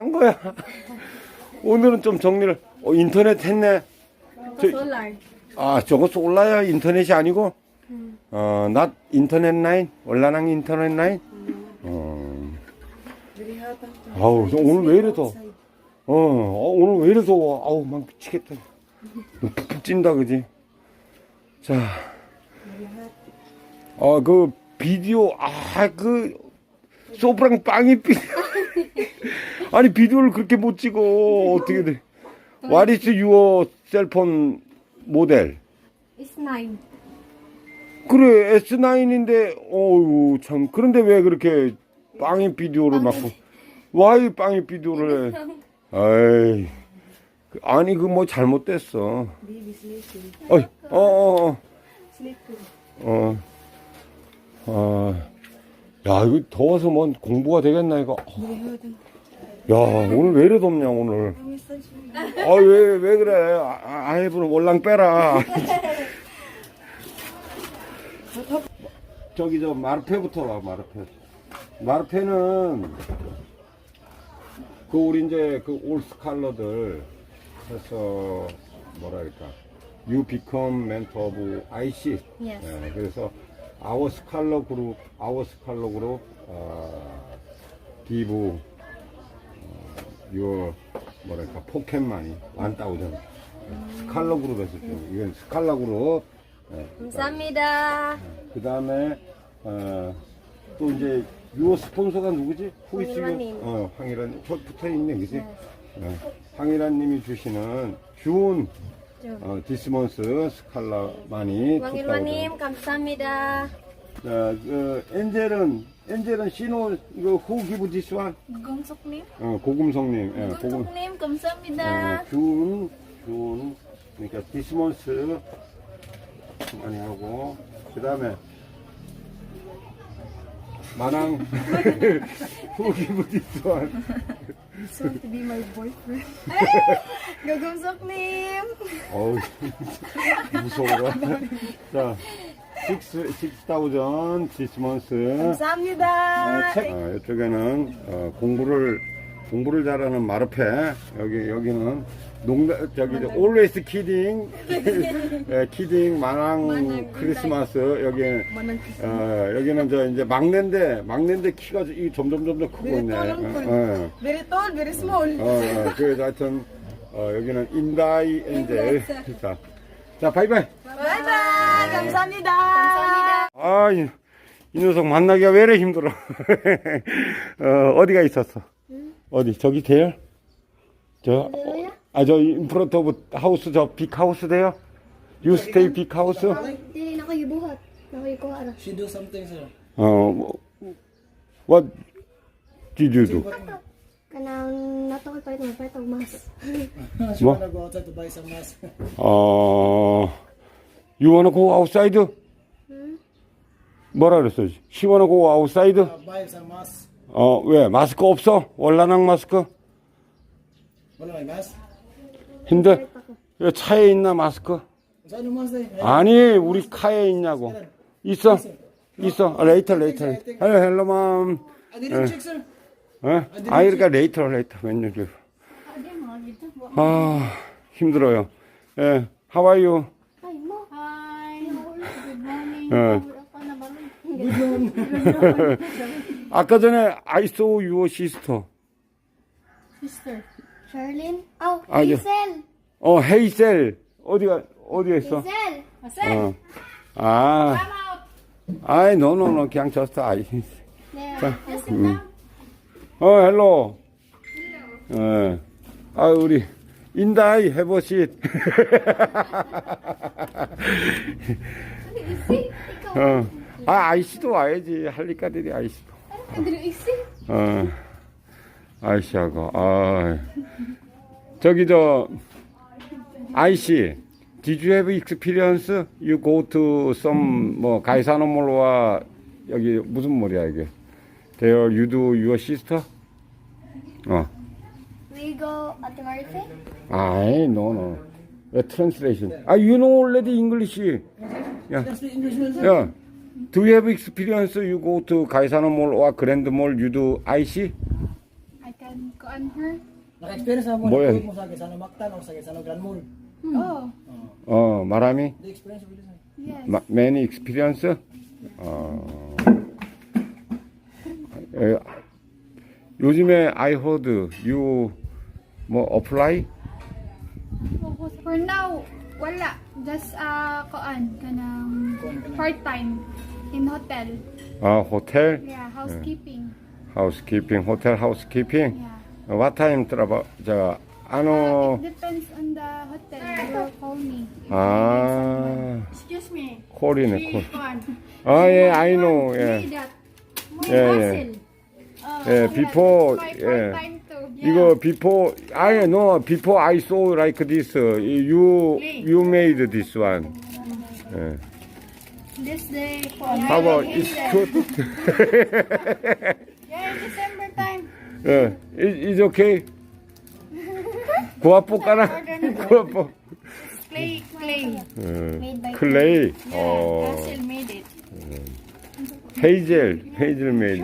한 거야. 오늘은 좀 정리를, 어, 인터넷 했네. 저-. 아, 저거 솔라야 인터넷이 아니고, 어, not 인터넷 라인? 월라낭 인터넷 라인? 어, 아우, 저 오늘 왜 이래 더, 어, 어, 오늘 왜 이래 더워. 아우, 막 미치겠다. 푹푹 찐다, 그지? 자, 어, 그, 비디오, 아, 그, 소프랑 빵이 삐. 아니, 비디오를 그렇게 못 찍어. 어떻게 돼. What is your cell phone 모델? It's nine. 그래, S9인데, 어우, 참. 그런데 왜 그렇게 빵이 비디오를 막, 와이 빵이 비디오를 해. 아이. 그- 아니, 그 뭐 잘못됐어. 어이, 어, 어, 어. 어. 아. 야, 이거 더워서 뭔 공부가 되겠나, 이거. 야, 오늘 왜 이래 덥냐, 오늘. 아, 왜, 왜 그래. 아, 아, 아이브는 월랑 빼라. 저기, 저, 마르페부터 와, 마르페. 마르페는, 그, 우리 이제, 그, 올 스칼러들 해서, 뭐랄까. You become mentor of IC. Yes. 예, 그래서, 아워 스칼러 그룹, 아워 스칼러 그룹, 어, 기부, 요 뭐랄까 포켓만이 완따오전 스칼라 그룹에서 좀 이건 스칼라 그룹 감사합니다. 그 다음에 어, 또 이제 요 스폰서가 누구지? 후이스 황일환님. 어 황일환 저 붙어 있네 그지? 어, 황일환님이 주시는 준 어, 디스몬스 스칼라 많이 왕일화님 감사합니다. 자, 그 엔젤은 엔젤은 신호 이거 후 기부 디스완 공숙님, 어, 고금성님 예, 고금 공숙님 감사합니다. 어, 준, 준, 그러니까 디스몬스 많이 하고, 그 다음에 마낭 후기부 디스완 So to be my boyfriend. 가금숙님. 어우 무서워라. 자 식스 식스타우전 디스몬스. 감사합니다. 어, 책 어, 이쪽에는 어, 공부를 공부를 잘하는 마르페. 여기 여기는 농담 저기 저 always kidding 예, kidding 마낭 크리스마스 여기 어, 여기는 저 이제 막내인데 막내인데 키가 이 점점 점점 크고 있네. 어, 어, Very tall, very small. 어, 어, 그래서 하여튼 어, 여기는 인다이 엔젤 자, 자 바이바이. 바이바이. 감사합니다. 감사합니다. 아, 이, 이 녀석 만나기가 왜 이래 힘들어. 어, 어디가 있었어? 어디? 저기 돼요? 저, 어, 아, 저, 인프런트 오브 하우스, 저, 빅 하우스 돼요? You stay 빅 하우스? Hindi, nakagibuhat. Nakagikuha ra. She do something, sir. 어, 뭐, what did you do? Kanang nato ko palit palit og mas. she What? wanna go outside to buy some mask. 어, you wanna go outside? 뭐라 그랬어? She wanna go outside? Uh, buy some mask. 어, 왜? 마스크 없어? 월라낭 마스크? Wala may mask? 근데, 왜 차에 있나, 마스크? Saan yung mask eh? 아니 우리 카에 있냐고 있어 있어 아, 레이터 레이터 헬로 헬로 맘 I didn't check, sir. 어? 아 그러니까 레이터 레이터 웬일이야 아 힘들어요 예 How are you Ay mo. Hi. Good morning. 예. 아까 전에 I saw your sister Sister. Charlene? Oh, Ah, yeah. Hazel. 어 헤이셀 어디가 어디에 있어 Hazel. 어. 아 아이 노노노 그냥 just I There. 어, 헬로. 어, 아, 우리, 인다이, 해보시. 어, 아, 아이씨도 와야지. 할리까들이 아이씨도. 어, 아이씨하고, 아. 저기, 저, 아이씨, did you have experience? You go to some, 뭐, 가이사노 몰와, 여기, 무슨 몰이야, 이게? There you do your sister? 어. We go at the market. 아이, no, no. A translation. 아, you know already English. sir? 야. Do you have experience? You go to 가이사노 몰 or Grand Mall, you do IC? I can, on her. Naka-experience na mo. Boy. Mo sa Gisano Mactan o sa Gisano Grand Mall. Oh, 어, 마람이? The experience mo sa. yes. 마, many experience? 어, 에, 요즘에 I heard you 뭐 apply? For now, wala. Just, uh, koan, kanang part-time in hotel. 아, 호텔, Yeah, housekeeping. housekeeping, hotel housekeeping. Yeah. What time travel? 저 Uh, 아노 it depends on the hotel. They will call me. If 아, Excuse me. 콜이네, 콜. Koan. 아, 예, I know. Say 예. that. 예, 예. Uh, 예, before, 예. 이거 before I know before I saw like this you you made this one. 예. This day, koan. How about it's good? Yeah, in December time. 예. It, it's okay. 구아뽀 까나? 구아뽀. Clay, clay. 클레이. Yeah, 어. Russell made it. 헤이젤. 헤이젤 메이드.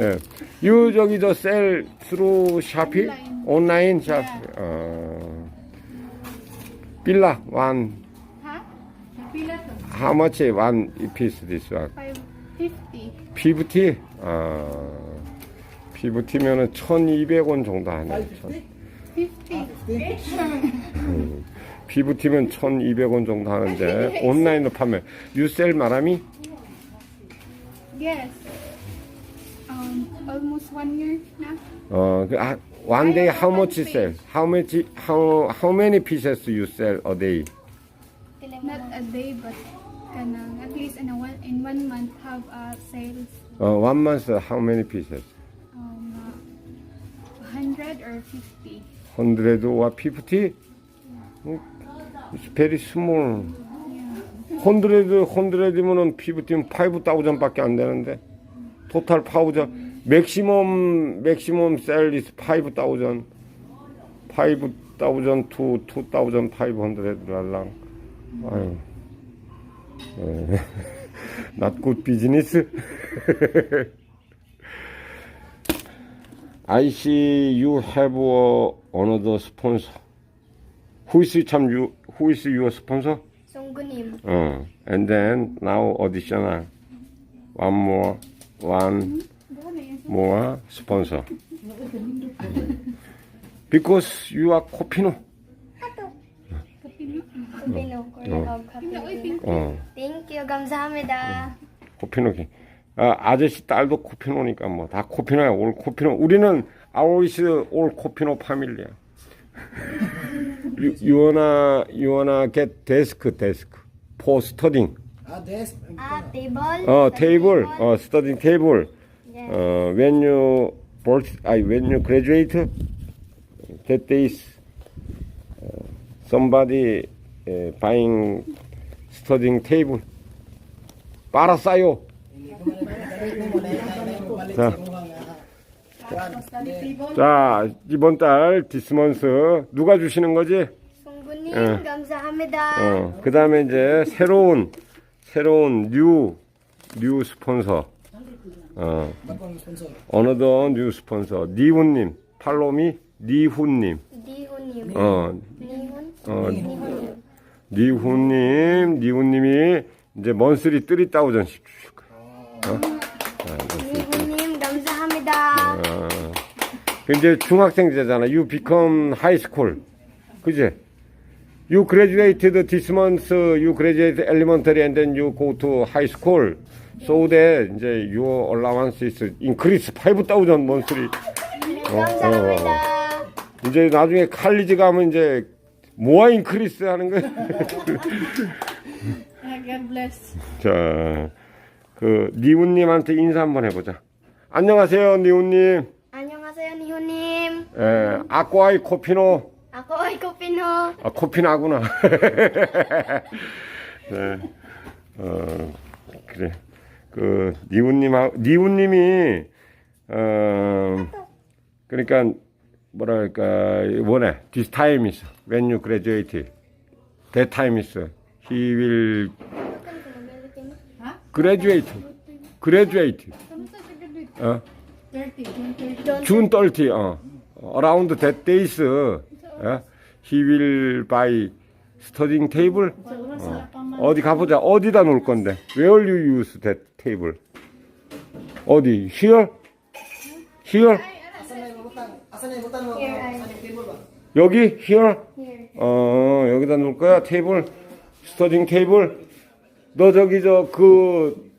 예. 유 저기 저셀 through 샤피? 온라인 샵. 어. 빌라 to? how much one piece this one? 550. 피부티? 아, 피부티면은 1200원 정도 하네. 50. 피부티면 1200원 정도 하는데, 온라인으로 판매. 유셀 마람이? Yes. Um, almost one year na. 어, 그, 아, one day how much sell? How much, how, how many pieces you sell a day? Not a day, but kanang at least in a one in one month have uh, sales 어, one month how many pieces? um uh, 100 or 50. 100 or 50? 어, It's very small. 100, 100이면은 피부팀 5,000 밖에 안 되는데. 토탈 5,000. 맥시멈, 맥시멈 셀 is 5,000. 5,000 to 2,500 랄랑. 아유. good business. I see you have uh, another sponsor. Who is 참 you? Who is your sponsor? 송구님. 어. And then now additional one more one more sponsor. Because you are. Kupino. Kuya of Kapino. 어. Thank you. 감사합니다. 코피노기. 아, 아저씨 딸도 코피노니까 뭐 다 코피노야. 올 코피노. 우리는 always 올 코피노 파밀리야. you wanna get desk desk for studying. Ah, desk. 아, table. 어, table. 어, studying table. Yeah. 어, when you board, I when you graduate, that days uh, somebody uh, buying studying table. 빨았어요. 자. 자, 이번 달 디스먼스 누가 주시는 거지? 송구님 예. 감사합니다. 어, 그 다음에 이제 새로운, 새로운 뉴, 뉴 스폰서. 어. 어느덧 뉴 스폰서. 니훈님, 팔로미, 니훈님. 니훈님. 어, 니훈. 어, 니훈님. 니훈님, 니훈님이 이제 먼스리 3000씩 주실 거예요. 니훈님 감사합니다. 어, 이제 중학생제잖아. You become high school. 그지? You graduated this month, you graduate elementary and then you go to high school. So that 이제 your allowance is increase 5,000 monthly. 감사합니다. 이제 나중에 칼리지 가면 이제 뭐가 인크리스 하는 bless. 자, 그 니훈님한테 인사 한번 해보자. 안녕하세요, 니훈님. 안녕하세요, 니훈님. 에, 아꼬아이 코피노. Kupino. 아, 코피나구나. 네. 어, 그래. 그, 니훈님하, 니훈님이, 어, 그러니까, 뭐랄까, 원해. This time is, when you graduate. That time is, he will graduate. graduate. 어? 30, June 30. 준 30, 어. around that days 예? He will buy studying table 어. 어디 가보자 어디다 놓을 건데 where you use that table 어디 here here? 여기 Here. 어 여기다 놓을 거야 테이블 스터딩 테이블 너 저기 저 그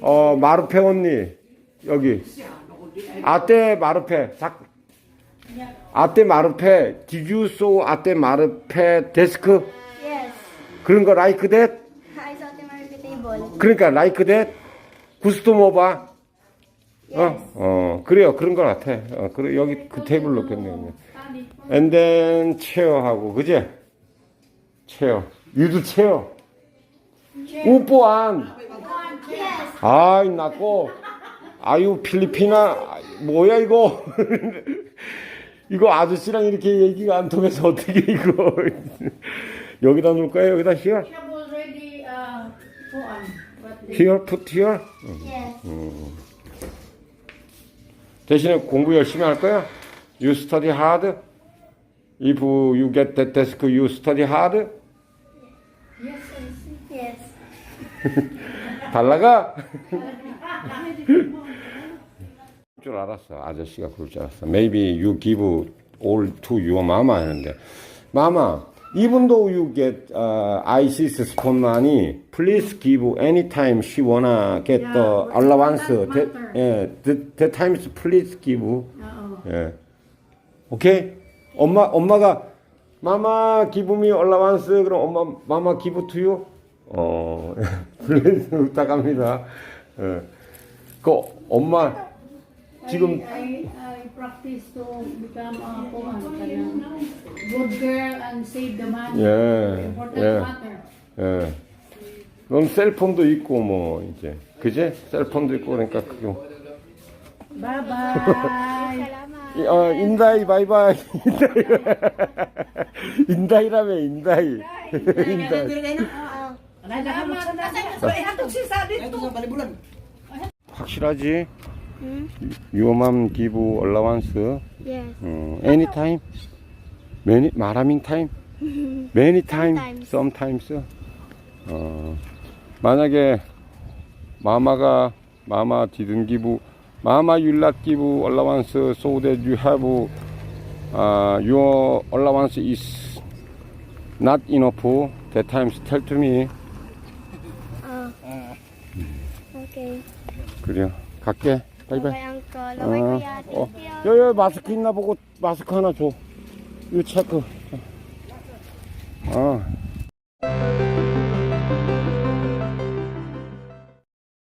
어 마르페 언니 여기 아떼 마르페 작 아떼 마르페 디주소 아떼 마르페 데스크 Yes. 그런 거 like that I saw the market table. 그러니까 like that 구스토 모바 어, 어, 그래요. 그런 것 같아. 어, 그래, 여기 그 테이블 놓겠네, 요 And then 체어하고, 그지? 체어. 유도 체어. 우뽀안. 아이, 나고. 아유, 필리피나. 뭐야, 이거. 이거 아저씨랑 이렇게 얘기가 안 통해서 어떻게 이거. 여기다 놓을 거야? 여기다 here? already uh, kuan, but they Here? Put here? Yes. 대신에 공부 열심히 할 거야? You study hard? If you get that desk, you study hard? Yes. 달라가? 줄 알았어. 아저씨가 그럴 줄 알았어. Maybe you give all to your mama 하는데. Mama, even though you get uh, ISIS spon money, please give anytime she wanna get Yeah, the allowance. that yeah, that, that times please give. Oo. 예. 오케이? 엄마, 엄마가, 마마, 기분이 올라왔어. 그럼 엄마, 마마 기부 투유? 어, 플레이스 부탁합니다. 예. 그, 엄마, 지금, I, I, I practice to become a good girl and save the money. 예, Important 예, matter. 예. 넌 셀폰도 있고, 뭐, 이제. 그제? 셀폰도 있고, 그러니까. Bye bye. Salamat. 어, 인다이, 바이바이. 인다이. 인다이라며, 인다이. 인다이. 확실하지? Hmm? Your mom give allowance Yes. 어, anytime? Many, 마라밍 time? Many time? Sometimes. 어, 만약에 마마가 마마 didn't give 마마 will not give allowance so that you have uh, your allowance is not enough that times tell to me Oh. Okay. 그래요 갈게 바이바이 어. 어. You. 야, 야, 마스크 있나 보고 마스크 하나 줘. 이거 체크. 아,